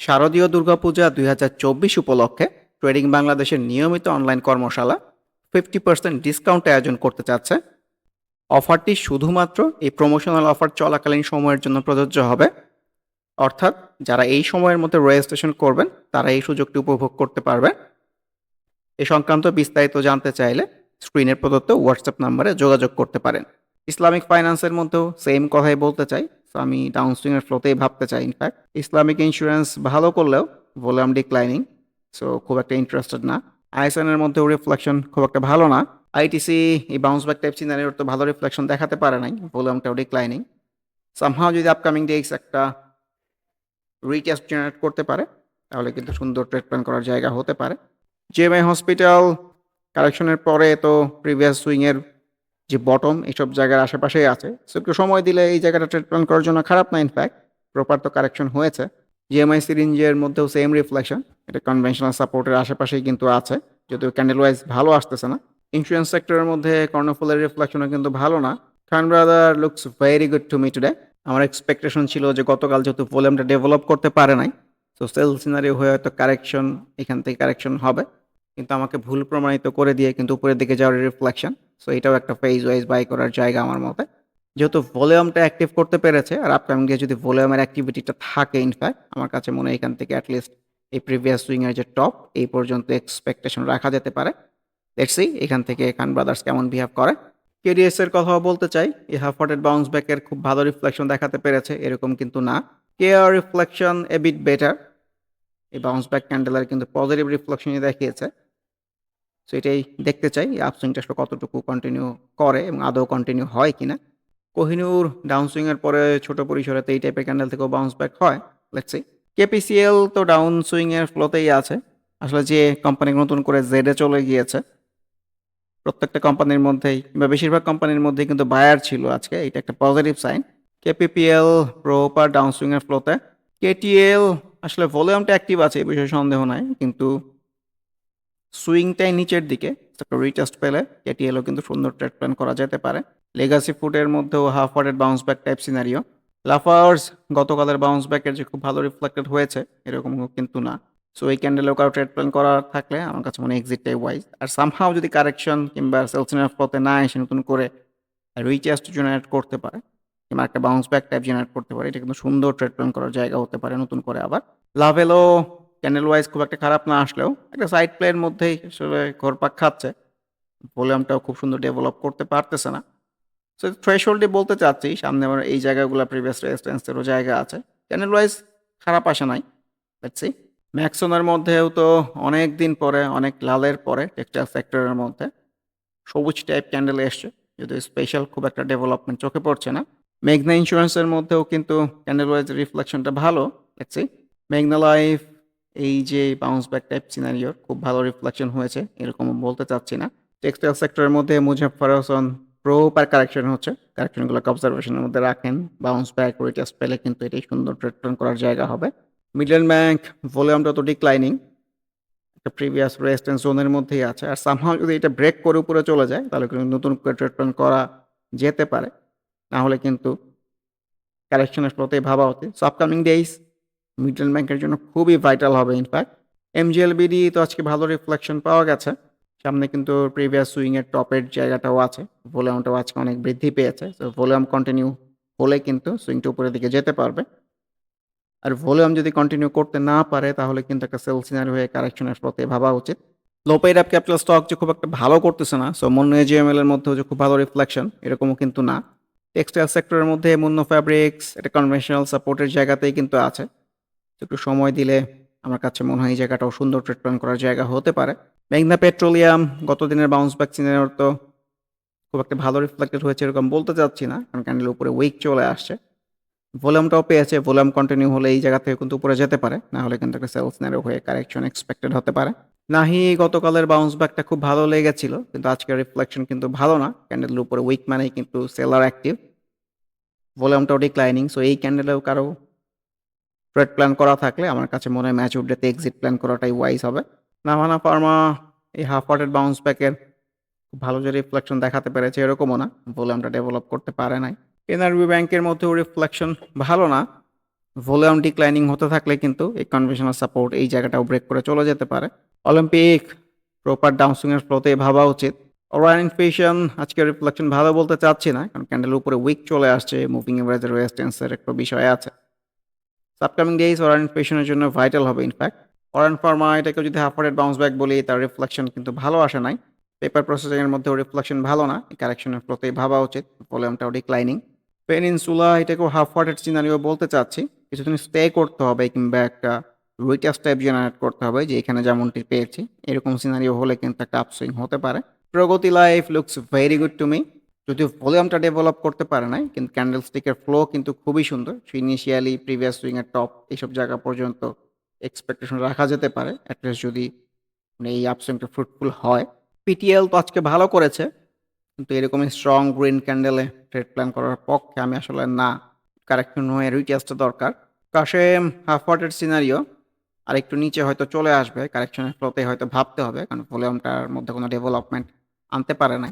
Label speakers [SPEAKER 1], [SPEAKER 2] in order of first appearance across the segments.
[SPEAKER 1] শারদীয় দুর্গাপূজা ২০২৪ উপলক্ষে ট্রেডিং বাংলাদেশের নিয়মিত অনলাইন কর্মশালা 50% ডিসকাউন্ট আয়োজন করতে চাচ্ছে। অফারটি শুধুমাত্র এই প্রমোশনাল অফার চলাকালীন সময়ের জন্য প্রযোজ্য হবে। অর্থাৎ যারা এই সময়ের মধ্যে রেজিস্ট্রেশন করবেন, তারা এই সুযোগটি উপভোগ করতে পারবে। এ সংক্রান্ত বিস্তারিত জানতে চাইলে স্ক্রিনের প্রদত্ত হোয়াটসঅ্যাপ নাম্বারে যোগাযোগ করতে পারেন। ইসলামিক ফাইন্যান্সের মধ্যেও সেম কথাই বলতে চাই। সো আমি ডাউনস্ট্রিম এর ফ্লোতেই ভাবতে চাই ইনফ্যাক্ট। ইসলামিক ইন্স্যুরেন্স ভালো করলেও ভলিউম ডিক্লাইনিং। সো খুব একটা ইন্টারেস্টেড না। আইএসএন এর মধ্যেও রিফ্লেকশন খুব একটা ভালো না। আইটিসি এই বাউন্স ব্যাক টাইপ সিনারিওর তো ভালো রিফ্লেকশন দেখাতে পারে নাই। ভলিউমটাও ডিক্লাইনিং। সামহাও যদি আপকামিং ডেজ একটা রিটেস্ট জেনারেট করতে পারে, তাহলে কিন্তু সুন্দর ট্রেড প্ল্যান করার জায়গা হতে পারে। জেএমআই হসপিটাল কারেকশনের পরে তো প্রিভিয়াস সুইং এর যে বটম এসব জায়গার আশেপাশেই আছে। সো একটু সময় দিলে এই জায়গাটা প্ল্যান করার জন্য খারাপ না ইনফ্যাক্ট। প্রপার তো কারেকশন হয়েছে। জিএমআই সিরিঞ্জের মধ্যেও সেম রিফ্লেকশন। এটা কনভেনশনাল সাপোর্টের আশেপাশেই কিন্তু আছে। যদিও ক্যান্ডেল ওয়াইজ ভালো আসতেছে না। ইন্স্যুরেন্স সেক্টরের মধ্যে কর্ণফুলের রিফ্লেকশনও কিন্তু ভালো না। Khan brother looks very good to me today. আমার এক্সপেকটেশন ছিল যে গতকাল যেহেতু ভলিউমটা ডেভেলপ করতে পারে নাই। তো সেল সিনারি হয়ে হয়তো কারেকশন এখান থেকে কারেকশন হবে। কিন্তু আমাকে ভুল প্রমাণিত করে দিয়ে কিন্তু উপরের দিকে যাওয়ার রিফ্লেকশন। সো এটাও একটা ফেজ ওয়াইজ বাই করার জায়গা আমার মতে। যেহেতু ভলিউমটা অ্যাক্টিভ করতে পেরেছে, আর আপকামিং ডে যদি ভলিউমের অ্যাক্টিভিটিটা থাকে ইনফ্যাক্ট আমার কাছে মনে হয় এখান থেকে এটলিস্ট এই প্রিভিয়াস সুইংয়ের যে টপ এই পর্যন্ত এক্সপেকটেশন রাখা যেতে পারে। দেখছি এখান থেকে খান ব্রাদার্স কেমন বিহেভ করে। কেডিএস এর কথাও বলতে চাই। এই হাফ হার্টেড বাউন্স ব্যাকের খুব ভালো রিফ্লেকশন দেখাতে পেরেছে, এরকম কিন্তু না। KR reflection a bit better. এই বাউন্স ব্যাক ক্যান্ডেলের কিন্তু পজিটিভ রিফ্লেকশনই দেখিয়েছে। সো এটাই দেখতে চাই আপসুইংটা আসলে কতটুকু কন্টিনিউ করে এবং আদৌ কন্টিনিউ হয় কিনা। কোহিনূর ডাউন সুইং এর পরে ছোট পরিসরে তো এই টাইপের ক্যান্ডেল থেকেও বাউন্স ব্যাক হয়। লেটস। কেপিসিএল তো ডাউন সুইংয়ের ফ্লোতেই আছে। আসলে যে কোম্পানি নতুন করে জেডে চলে গিয়েছে। প্রত্যেকটা কোম্পানির মধ্যেই কিংবা বেশিরভাগ কোম্পানির মধ্যেই কিন্তু বায়ার ছিল আজকে। এটা একটা positive sign. KPPL proper down সুইংয়ের ফ্লোতে। কেটিএল আসলে ভলিউমটা অ্যাক্টিভ আছে এই বিষয়ে সন্দেহ নাই। কিন্তু সুইংটাই নিচের দিকে। রিটেস্ট পেলে কেটিএলও কিন্তু সুন্দর ট্রেড প্ল্যান করা যেতে পারে। লেগাসি ফুডের মধ্যেও half hearted bounce back type scenario. Lafarge গতকালের বাউন্স ব্যাকের যে খুব ভালো রিফ্লেক্টেড হয়েছে, এরকম কিন্তু না। সো এই ক্যান্ডেলেও কারও ট্রেড প্ল্যান করার থাকলে আমার কাছে মনে এক্সিটটাই ওয়াইজ। আর সামহাও যদি কারেকশন কিংবা সেল পথে না এসে নতুন করে রিটেস্ট জেনারেট করতে পারে কিংবা একটা বাউন্স ব্যাক টাইপ জেনারেট করতে পারে এটা কিন্তু সুন্দর ট্রেড প্ল্যান করার জায়গা হতে পারে নতুন করে আবার। লাভেলও ক্যান্ডেল ওয়াইজ খুব একটা খারাপ না আসলেও একটা সাইড প্লের মধ্যেই আসলে ঘুরপাক খাচ্ছে। ভলিউমটাও খুব সুন্দর ডেভেলপ করতে পারতেছে না। সো থ্রেশহোল্ডে বলতে চাচ্ছি, সামনে আমার এই জায়গাগুলো প্রিভিয়াস রেজিস্ট্যান্স এরও জায়গা আছে। ক্যান্ডেল ওয়াইজ খারাপ আসে নাই। সি। ম্যাক্সোনার মধ্যেও তো অনেক দিন পরে, অনেক লালের পরে টেক্সটাইল সেক্টরের মধ্যে সবুজ টাইপ ক্যান্ডেল এসছে। যদিও স্পেশাল খুব একটা ডেভেলপমেন্ট চোখে পড়ছে না। মেঘনা ইন্স্যুরেন্সের মধ্যেও কিন্তু ক্যান্ডেল ওয়াইজ রিফ্লেকশনটা ভালো। দেখছি মেঘনা লাইফ এই যে বাউন্স ব্যাক টাইপ সিনারিওর খুব ভালো রিফ্লেকশন হয়েছে, এরকম বলতে চাচ্ছি না। টেক্সটাইল সেক্টরের মধ্যে মুজাফফর হোসেন প্রপার কারেকশন হচ্ছে। কারেকশনগুলোকে অবজারভেশনের মধ্যে রাখেন। বাউন্স ব্যাক রিটেস্ট পেলে কিন্তু এটাই সুন্দর প্ল্যান করার জায়গা হবে। মিডল্যান্ড ব্যাংক ভলিউমটা তো ডিক্লাইনিং একটা প্রিভিয়াস রেজিস্ট্যান্স জোনের মধ্যেই আছে, আর সামহাও যদি এটা ব্রেক করে উপরে চলে যায়, তাহলে কিন্তু নতুন করে প্ল্যান করা যেতে পারে না হলে কিন্তু কারেকশনের ফ্লোতে ভাবা হতে সো আপকামিং ডেইস মিডল্যান্ড ব্যাংকের জন্য খুবই ভাইটাল হবে ইনফ্যাক্ট এমজিএলবিডি তো আজকে ভালো রিফ্লেকশন পাওয়া গেছে। সামনে কিন্তু প্রিভিয়াস সুইংয়ের টপের জায়গাটাও আছে। ভলিউমটাও আজকে অনেক বৃদ্ধি পেয়েছে। সো ভলিউম কন্টিনিউ হলে কিন্তু সুইংটা উপরের দিকে যেতে পারবে। আর ভলিউম যদি কন্টিনিউ করতে না পারে, তাহলে কিন্তু একটা সেল সিনারি হয়ে কারেকশনের পথে ভাবা উচিত। লো পেড ক্যাপিটাল স্টক যে খুব একটা ভালো করতেছে না। সো মন্য এজিএমএল এর মধ্যেও যে খুব ভালো রিফ্লেকশন এরকমও কিন্তু না। টেক্সটাইল সেক্টরের মধ্যে মুন্ন ফ্যাব্রিক্স এটা কনভেনশনাল সাপোর্টের জায়গাতেই কিন্তু আছে। একটু সময় দিলে আমার কাছে মনে হয় এই জায়গাটাও সুন্দর ট্রিটমেন্ট করার জায়গা হতে পারে। মেঘনা পেট্রোলিয়াম গত দিনের বাউন্স ব্যাক সিনারিওর তো খুব একটা ভালো রিফ্লেক্টেড হয়েছে এরকম বলতে চাচ্ছি না, কারণ ক্যান্ডেল উপরে উইক চলে আসছে। ভলিউমটাও পেয়েছে ভলিউম কন্টিনিউ হলে এই জায়গা থেকে কিন্তু উপরে যেতে পারে, না হলে কিন্তু একটা সেলস হয়ে কারেকশন এক্সপেক্টেড হতে পারে। নাহি গতকালের বাউন্স ব্যাকটা খুব ভালো লেগেছিল, কিন্তু আজকের রিফ্লেকশন কিন্তু ভালো না। ক্যান্ডেলের উপরে উইক মানেই কিন্তু সেলার অ্যাক্টিভ ভলিউমটাও ডিক্লাইনিং সো এই ক্যান্ডেলেও কারও ট্রেড প্ল্যান করা থাকলে আমার কাছে মনে হয় ম্যাচ উডেতে এক্সিট প্ল্যান করাটাই ওয়াইজ হবে। নাভানা ফার্মা এই হাফ ওয়ার্টেড বাউন্স ব্যাকের ভালো যে রিফ্লেকশন দেখাতে পেরেছে, এরকমও না। ভলিউমটা ডেভেলপ করতে পারে নাই। এনআরবি ব্যাংকের মধ্যেও রিফ্লেকশন ভালো না। ভলিউম ডিক্লাইনিং হতে থাকলে কিন্তু এই কনভেনশনাল সাপোর্ট এই জায়গাটাও ব্রেক করে চলে যেতে পারে। অলিম্পিক প্রপার ডাউনসুইংয়ের ফ্লোতে ভাবা উচিত। ওরান ইনফেশন আজকে রিফ্লেকশন ভালো বলতে চাচ্ছি না, কারণ ক্যান্ডেল উপরে উইক চলে আসছে মুভিং এভারেজের রেজিস্ট্যান্সের একটা বিষয় আছে। আপকামিং ডেজ ওরান ইনফেশনের জন্য ভাইটাল হবে ইনফ্যাক্ট ওরান ফার্মা এটাকে যদি হাফ হার্টেড বাউন্স ব্যাক বলি, তার রিফ্লেকশন কিন্তু ভালো আসে নাই। পেপার প্রসেসিংয়ের মধ্যেও রিফ্লেকশন ভালো না কারেকশনের ফ্লোতেই ভাবা উচিত ভলিউমটাও ডিক্লাইনিং পেনিনসুলা, এটাকেও হাফ হার্টেড সিনারিও বলতে চাচ্ছি। কিছুদিন স্টে করতে হবে কিংবা একটা রুইটাস টাইপ জেনারেট করতে হবে, যে এখানে যেমনটি পেয়েছি। এরকম সিনারিও হলে কিন্তু একটা আপসুইং হতে পারে। Pragati life looks very good to me যদিও ভলিউমটা ডেভেলপ করতে পারে নাই, কিন্তু ক্যান্ডেল স্টিকের ফ্লো কিন্তু খুবই সুন্দর। ইনিশিয়ালি প্রিভিয়াস সুইংয়ের টপ এইসব জায়গা পর্যন্ত এক্সপেকটেশন রাখা যেতে পারে। অ্যাটলিস্ট যদি মানে এই আপসুইংটা ফ্রুটফুল হয়। পিটিএল তো আজকে ভালো করেছে। কিন্তু এরকমই স্ট্রং গ্রিন ক্যান্ডেলে ট্রেড প্ল্যান করার পক্ষে আমি আসলে না। কারেকশন হয়ে রিটেস্টটা দরকার। পাশে হাফ ওয়াটের সিনারিও আর একটু নিচে হয়তো চলে আসবে। কারেকশনের ফ্লোতে হয়তো ভাবতে হবে, কারণ ভলিউমটার মধ্যে কোনো ডেভেলপমেন্ট আনতে পারে না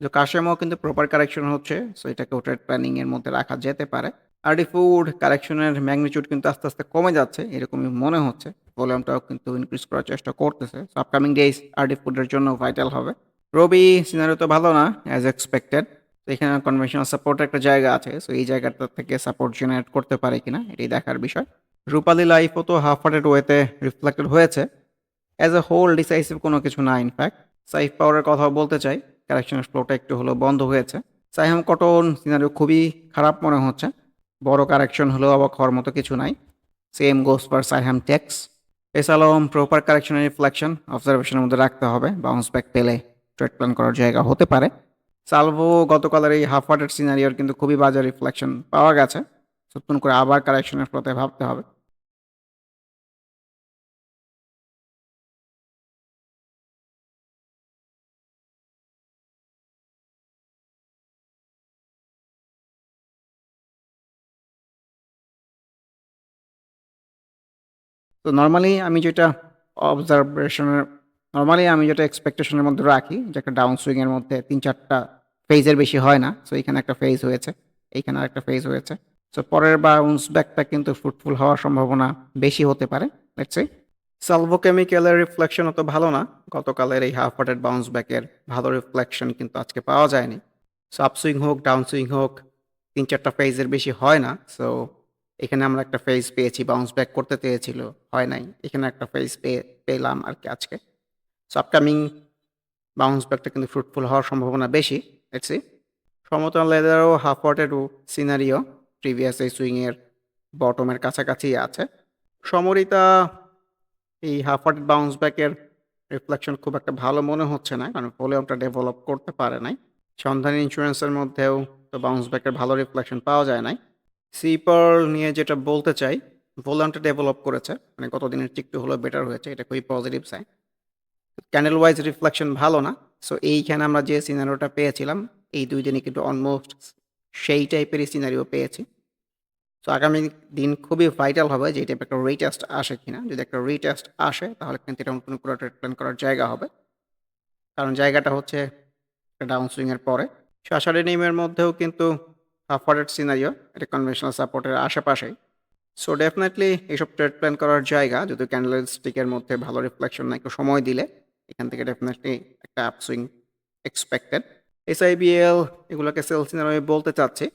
[SPEAKER 1] তো কাশেমও কিন্তু প্রপার কারেকশন হচ্ছে সো এটাকে ট্রেড প্ল্যানিংয়ের মধ্যে রাখা যেতে পারে। আরডি ফুড কারেকশনের ম্যাগনিটিউড কিন্তু আস্তে আস্তে কমে যাচ্ছে, এরকমই মনে হচ্ছে। ভলিউমটাও কিন্তু ইনক্রিজ করার চেষ্টা করতেছে। সো আপকামিং ডেজ আরডি ফুডের জন্য ভাইটাল হবে। রবি সিনারিও তো ভালো না অ্যাজ এক্সপেক্টেড তো এখানে কনভেনশনাল সাপোর্টের একটা জায়গা আছে সো এই জায়গাটা থেকে সাপোর্ট জেনারেট করতে পারে কিনা, এটাই দেখার বিষয়। রূপালী লাইফও তো হাফ হার্টেড ওয়েতে রিফ্লেক্টেড হয়েছে। অ্যাজ এ হোল ডিসাইসিভ কোনো কিছু না ইনফ্যাক্ট সাইফ পাওয়ারের কথা বলতে চাই কারেকশনের ফ্লোটা একটু হলো বন্ধ হয়েছে। সাইহাম কটন সিনারিও খুবই খারাপ মনে হচ্ছে। বড় কারেকশন হলেও অবাক হওয়ার মতো কিছু নাই। Same goes for Saiham tex S Alam proper কারেকশনের reflection অবজারভেশনের মধ্যে রাখতে হবে বাউন্স ব্যাক পেলে। ট্রেড প্ল্যান করার জায়গা হতে পারে। সালভো গতকালের এই হাফ ওয়াটার সিনারিওর কিন্তু খুবই বাজে রিফ্লেকশন পাওয়া গেছে। নতুন করে আবার কারেকশনের ফ্লোতে ভাবতে হবে। তো নর্মালি আমি যেটা অবজারভেশনের নর্মালি আমি যেটা এক্সপেকটেশনের মধ্যে রাখি, যে একটা ডাউন সুইংয়ের মধ্যে তিন চারটা ফেজের বেশি হয় না। সো এখানে একটা ফেজ হয়েছে এইখানে একটা ফেজ হয়েছে। সো পরের বাউন্স ব্যাকটা কিন্তু ফ্রুটফুল হওয়ার সম্ভাবনা বেশি হতে পারে লেটসে সালভো কেমিক্যালের রিফ্লেকশন অত ভালো না। গতকালের এই হাফ হার্টেড বাউন্স ব্যাকের ভালো রিফ্লেকশন কিন্তু আজকে পাওয়া যায়নি। সো সুইং হোক ডাউন সুইং হোক, তিন চারটা ফেজের বেশি হয় না। সো এখানে আমরা একটা ফেজ পেয়েছি বাউন্স ব্যাক করতে চেয়েছিল, হয় নাই। এখানে একটা ফেজ পেয়ে, পেলাম আর কি আজকে। সো আপকামিং বাউন্স ব্যাকটা কিন্তু ফ্রুটফুল হওয়ার সম্ভাবনা বেশি দেখছি সমতল লেদারও হাফ ওয়াটেরও সিনারিও প্রিভিয়াস এই সুইংয়ের বটমের কাছাকাছি আছে। সমরিতা এই হাফ ওয়াটেড বাউন্স ব্যাকের রিফ্লেকশন খুব একটা ভালো মনে হচ্ছে না, কারণ ভলিউমটা ডেভেলপ করতে পারে নাই। সন্ধানী ইন্স্যুরেন্সের মধ্যেও তো বাউন্স ব্যাকের ভালো রিফ্লেকশন পাওয়া যায় নাই। সিপার নিয়ে যেটা বলতে চাই ভলিউমটা ডেভেলপ করেছে মানে গত দিনের একটু হলেও বেটার হয়েছে, এটা খুবই positive sign candle wise reflection ভালো না সো এইখানে আমরা যে সিনারিওটা পেয়েছিলাম, এই দুই দিনে কিন্তু অলমোস্ট সেই টাইপেরই সিনারিও পেয়েছি সো আগামী দিন খুবই ভাইটাল হবে যে টাইপের একটা রিটেস্ট আসে কিনা। যদি একটা রিটেস্ট আসে, তাহলে কিন্তু এটা নতুন করে ট্রেড প্ল্যান করার জায়গা হবে। কারণ জায়গাটা হচ্ছে ডাউন সুইং এর পরে। শাসারি নিমের মধ্যেও কিন্তু হাফ সিনারিও এটা কনভেনশনাল সাপোর্টের আশেপাশেই। সো ডেফিনেটলি এইসব ট্রেড প্ল্যান করার জায়গা, যদি ক্যান্ডেল স্টিকের মধ্যে ভালো রিফ্লেকশন না, একটু সময় দিলে এখান থেকে ডেফিনেটলি একটা আপসুইং এক্সপেক্টেড। এসআইবিএল এগুলোকে সেল সিনারিও বলতে চাচ্ছি।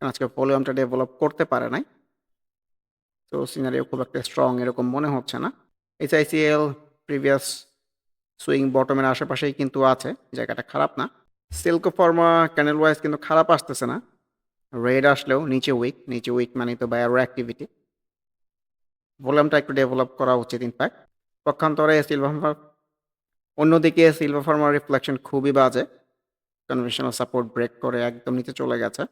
[SPEAKER 1] আজকে ভলিউমটা ডেভেলপ করতে পারে নাই। তো সিনারিও খুব একটা স্ট্রং এরকম মনে হচ্ছে না। এইচআইসিএল প্রিভিয়াস সুইং বটমের আশেপাশেই কিন্তু আছে। জায়গাটা খারাপ না। সিল্কো ফার্মা ক্যানেল ওয়াইজ কিন্তু খারাপ আসতেছে না। রেড আসলেও নিচে উইক, নিচে উইক মানে তো বায়ার অ্যাক্টিভিটি। ভলিউমটা একটু ডেভেলপ করা উচিত ইনফ্যাক্ট। পক্ষান্তরে সিলভার অন্যদিকে সিলভার ফার্মার রিফ্লেকশন খুবই বাজে। কনভেনশনাল সাপোর্ট ব্রেক করে একদম নিচে চলে গেছে।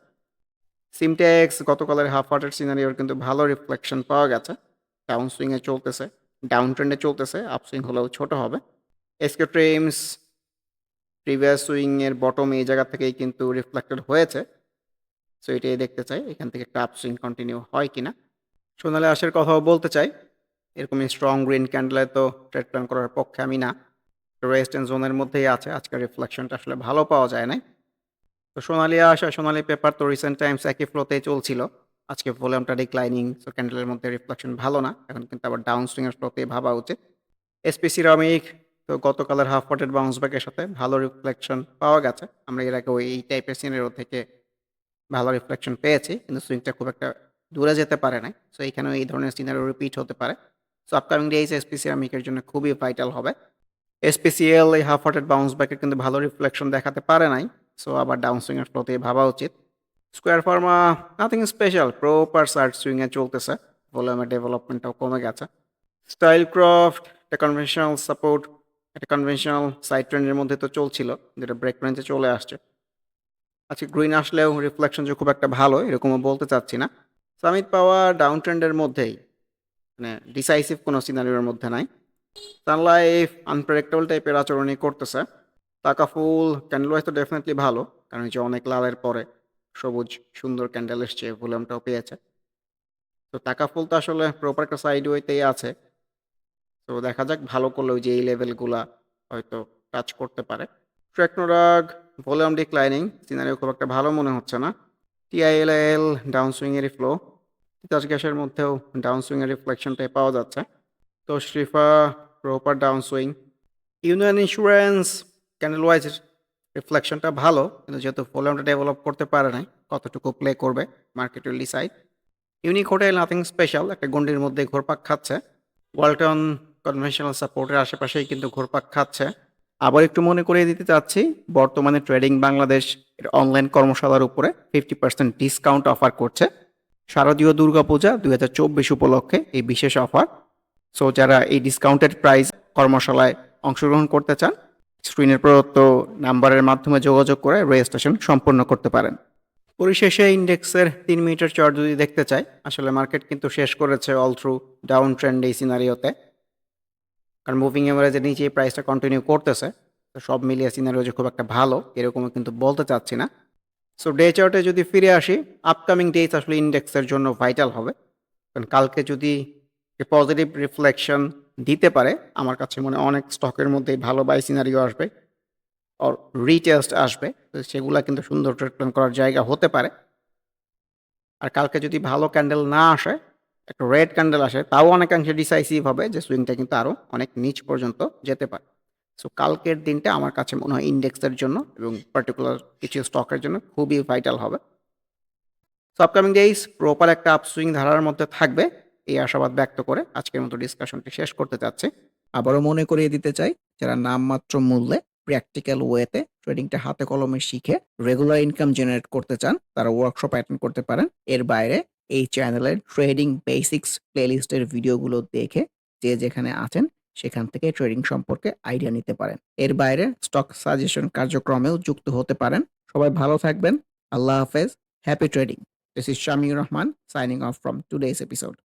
[SPEAKER 1] সিমটেক্স গতকালের হাফ ওয়ার্ডেড সিনারিওর কিন্তু ভালো রিফ্লেকশন পাওয়া গেছে। ডাউন সুইংয়ে চলতেছে। ডাউন ট্রেন্ডে চলতেছে। আপসুইং হলেও ছোট হবে। এসকে ট্রেমস প্রিভিয়াস সুইংয়ের বটম এই জায়গা থেকেই কিন্তু রিফ্লেক্টেড হয়েছে। সো এটাই দেখতে চাই, এখান থেকে একটা আপসুইং কন্টিনিউ হয় কিনা। সোনালে আঁশের কথাও বলতে চাই। এরকম স্ট্রং গ্রিন ক্যান্ডেলে তো ট্রেড প্ল্যান করার পক্ষে আমি না। রেজিস্ট্যান্স জোনের মধ্যেই আছে। আজকের রিফ্লেকশনটা আসলে ভালো পাওয়া যায় নাই। তো সোনালী আঁশ সোনালি পেপার তো রিসেন্ট টাইমস একই ফ্লোতেই চলছিল। আজকে ভলিউমটা ডিক্লাইনিং সো ক্যান্ডেলের মধ্যে রিফ্লেকশন ভালো না। এখন কিন্তু আবার ডাউন সুইং এর ফ্লোতেই ভাবা উচিত। এসপি সিরামিক তো গতকালের হাফ পটেড বাউন্স ব্যাকের সাথে ভালো রিফ্লেকশন পাওয়া গেছে। আমরা এর আগে ওই এই টাইপের সিনারিও থেকে ভালো রিফ্লেকশন পেয়েছি। কিন্তু সুইংটা খুব একটা দূরে যেতে পারে নাই। সো এখানেও এই ধরনের সিনারিও রিপিট হতে পারে। সো আপকামিং ডেইজ এসপি সিরামিকের জন্য খুবই ভাইটাল হবে। এসপিসিএল এই হাফ ওয়ার্ডেড বাউন্স ব্যাকের কিন্তু ভালো রিফ্লেকশন দেখাতে পারে নাই। সো আবার ডাউন সুইং এর ফ্লোতেই ভাবা উচিত। Square pharma nothing special proper side swing এ চলতেছে। ভলিউমের ডেভেলপমেন্টটাও কমে গেছে। স্টাইল ক্রফট একটা কনভেনশনাল সাপোর্ট একটা কনভেনশনাল সাইড ট্রেন্ডের মধ্যে তো চলছিল, যেটা ব্রেক রেঞ্জে চলে আসছে। আজকে গ্রিন আসলেও রিফ্লেকশন যে খুব একটা ভালো, এরকমও বলতে চাচ্ছি না। সামিট পাওয়ার ডাউন ট্রেন্ডের মধ্যেই মানে ডিসাইসিভ কোনো সিনারিওর মধ্যে নাই। সানলাইফ আনপ্রেডিক্টেবল টাইপের আচরণই করতেছে। তাকাফুল ক্যান্ডেল ওয়াইজ তো ডেফিনেটলি ভালো। কারণ এই যে অনেক লালের পরে সবুজ সুন্দর ক্যান্ডেল এসছে ভলিউমটাও পেয়েছে। তো তাকাফুল তো আসলে প্রপার একটা সাইড ওয়েতেই আছে। তো দেখা যাক ভালো করলে ওই যে এই লেভেলগুলা হয়তো টাচ করতে পারে। ট্রেকনোরাগ ভলিউম ডিক্লাইনিং সিনারিও খুব একটা ভালো মনে হচ্ছে না। টিআইএলএল ডাউন সুইং এরই ফ্লো। তিতাস গ্যাসের মধ্যেও ডাউন সুইং এর রিফ্লেকশনটাই পাওয়া যাচ্ছে। Proper down swing. Union insurance candle wise রিফ্লেকশনটা ভালো। কিন্তু যেহেতু ভলিউমটা ডেভেলপ করতে পারে নাই, কতটুকু প্লে করবে market decide. Unique hotel nothing special একটা গণ্ডির মধ্যে ঘুরপাক খাচ্ছে। ওয়ালটন কনভেনশনাল সাপোর্টের আশেপাশেই কিন্তু ঘুরপাক খাচ্ছে। আবার একটু মনে করিয়ে দিতে চাচ্ছি, বর্তমানে ট্রেডিং বাংলাদেশ এর অনলাইন কর্মশালার উপরে 50% ডিসকাউন্ট অফার করছে। শারদীয় দুর্গাপূজা 2024 উপলক্ষে এই বিশেষ অফার। সো যারা এই ডিসকাউন্টেড প্রাইস কর্মশালায় অংশগ্রহণ করতে চান স্ক্রিনের প্রদত্ত নাম্বারের মাধ্যমে যোগাযোগ করে রেজিস্ট্রেশন সম্পন্ন করতে পারেন। পরিশেষে ইন্ডেক্সের তিন মিনিটের চার্ট যদি দেখতে চাই আসলে মার্কেট কিন্তু শেষ করেছে অল থ্রু ডাউন ট্রেন্ড এই সিনারিওতে। কারণ মুভিং এভারেজের নিচে এই প্রাইসটা কন্টিনিউ করতেছে। তো সব মিলিয়ে সিনারিও যে খুব একটা ভালো, এরকমও কিন্তু বলতে চাচ্ছি না। সো ডে চার্টে যদি ফিরে আসি আপকামিং ডেজ আসলে ইন্ডেক্সের জন্য ভাইটাল হবে। কারণ কালকে যদি পজিটিভ রিফ্লেকশন দিতে পারে আমার কাছে মনে অনেক স্টকের মধ্যেই ভালো বাই সিনারিও আসবে। অর রিটেস্ট আসবে। সেগুলা কিন্তু সুন্দর প্ল্যান করার জায়গা হতে পারে। আর কালকে যদি ভালো ক্যান্ডেল না আসে, একটা রেড ক্যান্ডেল আসে তাও অনেকাংশে ডিসাইসিভ হবে যে সুইংটা কিন্তু আরও অনেক নিচ পর্যন্ত যেতে পারে। সো কালকের দিনটা আমার কাছে মনে হয় ইন্ডেক্সের জন্য এবং পার্টিকুলার কিছু স্টকের জন্য খুবই ভাইটাল হবে। সো আপকামিং ডেইজ প্রপার একটা আপসুইং ধারার মধ্যে থাকবে। এই আশাবাদ ব্যক্ত করে আজকের মতো ডিসকাশনটি শেষ করতে চাচ্ছি। আবারও মনে করিয়ে দিতে চাই, যারা নামমাত্র মূল্যে প্র্যাকটিক্যাল ওয়েতে ট্রেডিংটা হাতে কলমে শিখে রেগুলার ইনকাম জেনারেট করতে চান, তারা ওয়ার্কশপ অ্যাটেন্ড করতে পারেন। এর বাইরে এই চ্যানেলের ট্রেডিং বেসিক্স প্লেলিস্টের ভিডিওগুলো দেখে যে যেখানে আছেন, সেখান থেকে ট্রেডিং সম্পর্কে আইডিয়া নিতে পারেন। এর বাইরে স্টক সাজেশন কার্যক্রমেও যুক্ত হতে পারেন। সবাই ভালো থাকবেন। আল্লাহ হাফেজ। Happy trading. This is Shamiur Rahman signing off from today's episode.